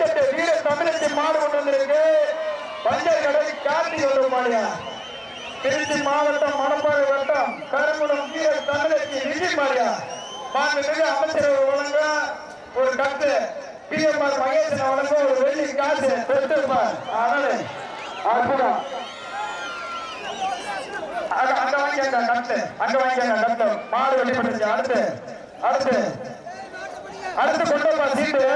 கைதட்டு வீர தமிழச்சி மாடு கொண்டு வந்திருக்கு பஞ்சர் கடை கார்த்திக் ஒரு மாடியா திருச்சி மாவட்டம் மணப்பாறை வட்டம் கருங்குளம் வீர தமிழச்சி விஜய் மாடியா மாண்புமிகு அமைச்சர் வழங்க ஒரு கட்டு பிஎம்ஆர் மகேசன் வழங்க ஒரு வெள்ளி காசு பெற்றிருப்பார் அதனால அற்புதம். அங்க அங்க வாங்கிக்கங்க கட்டு அங்க வாங்கிக்கங்க கட்டு மாடு வெளிப்பட்டுச்சு அடுத்து அடுத்து. அடுத்து கொண்டு வா சீட்டு.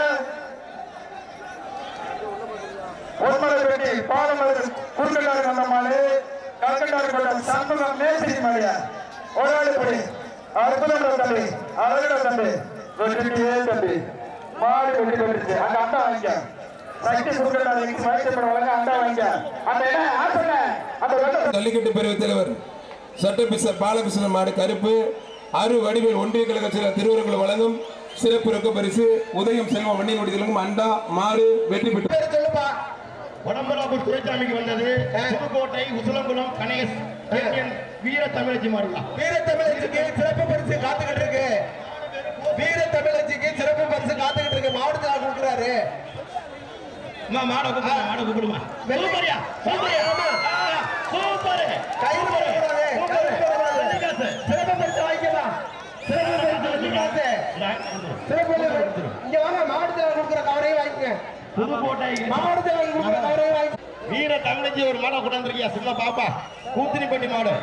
மேசிரி மாடியா ஒரு ஆளு படி அற்புதம் தம்பி அழகுட தம்பி வெற்றியே தம்பி. மாடு வெட்டி பெற்றுச்சு அங்க அண்டா வாங்கிக்க. சக்தி குறுக்கட்டாறு எங்க வயசு வழங்க அண்டா வாங்கிக்க. அந்த என்ன? ஆசை அந்த வெள்ள ஜல்லிக்கட்டு பிரிவு தலைவர் சட்டபிசர் பாலகிருஷ்ணன் மாடு கருப்பு அரு வடிவில் ஒன்றிய கழக சில திருவுருங்கள் வழங்கும் சிறப்பு ரொக்க பரிசு உதயம் செல்வம் வண்டி நொடிகளுக்கும் அண்டா மாடு வெற்றி பெற்று வடம்பலாபூர் துரைசாமிக்கு வந்தது. புதுக்கோட்டை உசலங்குளம் கணேஷ் வீர தமிழச்சி மாடுலாம் வீர தமிழச்சிக்கு சிறப்பு பரிசு காத்துக்கிட்டு இருக்கு வீர தமிழச்சிக்கு சிறப்பு பரிசு காத்துக்கிட்டு இருக்கு மாவட்டத்தில் கொடுக்குறாரு. அம்மா மாட கூப்பிடுமா மாட கூப்பிடுமா? சூப்பரியா சூப்பரியா. ஆமா. சூப்பர். கயிறு. சிறப்பு பரிசு வாங்கிக்கலாம் சிறப்பு பரிசு. இங்க வாங்க மாவட்டத்தில் கொடுக்குற கவரையும் வாங்கிக்கங்க. புதுக்கோட்டை. மாவட்டத்தில் வாங்கி கொடுக்குற கவரையும் வாங்கி வீர தமிழச்சி ஒரு மாடை கொண்டாந்துருக்கியா சின்ன பாப்பா. கூத்திரிப்பட்டி மாடு.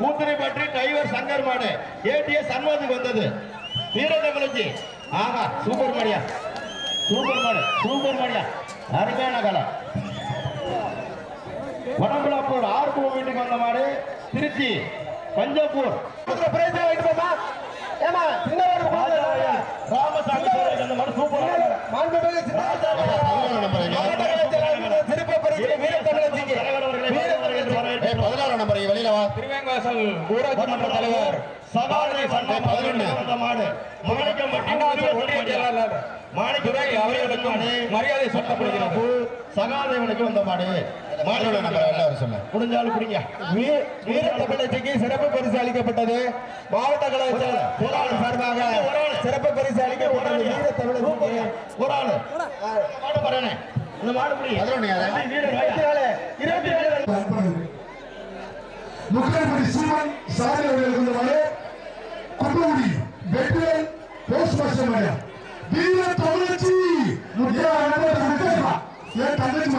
கூத்திரிப்பட்டி டிரைவர் சங்கர் மாடு. ஏடிஎஸ் சண்முகத்துக்கு வந்தது. வீர தமிழச்சி ஆஹா சூப்பர் மாடியா? சூப்பர் மாடு சூப்பர் மாடியா? அருமையான காலம் வடம்புலாப்பூர் ஆர்பூர் வீட்டுக்கு வந்த மாடு. திருச்சி பஞ்சாப்பூர். பிரைஸ் வாங்கிட்டு போமா ஏமா சின்ன ராமசாமி அந்த மாடு சூப்பர் மாண்புமிகு சின்ன மாவட்ட கலைஞர் சிறப்பு பரிசு வீர தமிழச்சிக்கு வீர தமிழச்சிக்கு பதினாறு திருவேங்கவாசல் ஊராட்சி மன்ற தலைவர் சகாதே சண்டை பதினொன்று. மாடு மாணிக்கம்பட்டி ஒன்றிய செயலாளர் மாணிக்கராய் அவர்களுக்கு மரியாதை சொல்லப்படுகிறது சகாதேவனுக்கு வந்த மாடு மாடோட நம்பர் எல்லாரும் சொன்ன முடிஞ்சாலும் பிடிங்க வீர தமிழச்சிக்கு சிறப்பு பரிசு அளிக்கப்பட்டது. மாவட்ட கலைஞர் செயலாளர் சார்பாக சிறப்பு பரிசு அளிக்கப்பட்டது. வீர தமிழச்சிக்கு ஒரு ஆளு. மாடு பாருங்க இந்த மாடு வாயா. இருபத்தி நாலு. முக்கியப்படி சீமன் சாரி அவர்களுக்கு இந்த மலை குப்பகுடி வெற்றிவேல் போஸ்ட் மாஸ்டர் மலையா வீர தமிழச்சி! ஏன் தங்கச்சி ஏன் தங்கச்சி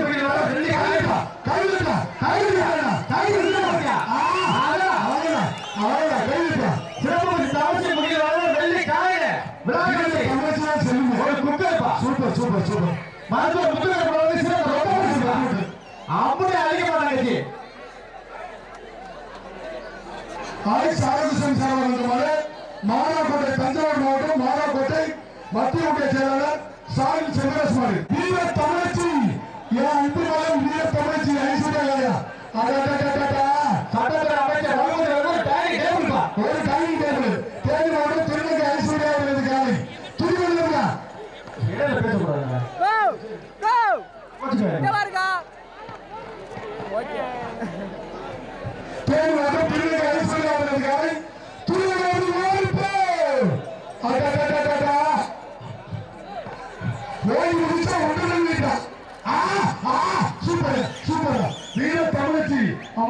படிக்கிறா ரெண்டு கையிலா கையிலா கையிலா கையிலா ஆனா அவங்களா அவங்களா கையிலா சிறப்பு தங்கச்சி முடிக்கிறாங்க வெள்ளி காயில. விளையாட்டு தான் செல்லுங்க ஒரு குப்பைப்பா. Super super super. மருத்துவ முத்துக்கிற ஆய் சாரதிசன் சார் வந்தவாறு மானாக்கோட்டை தஞ்சாவூர் மாவட்டம் மானாக்கோட்டை மத்திய ஒன்றிய செயலாளர் சாமி செல்வராஜ்குமார். வீர தமிழச்சி. என் அன்பு மகன் வீர தமிழச்சி ஐஸ்வர்யா அமைச்சர் ஒரு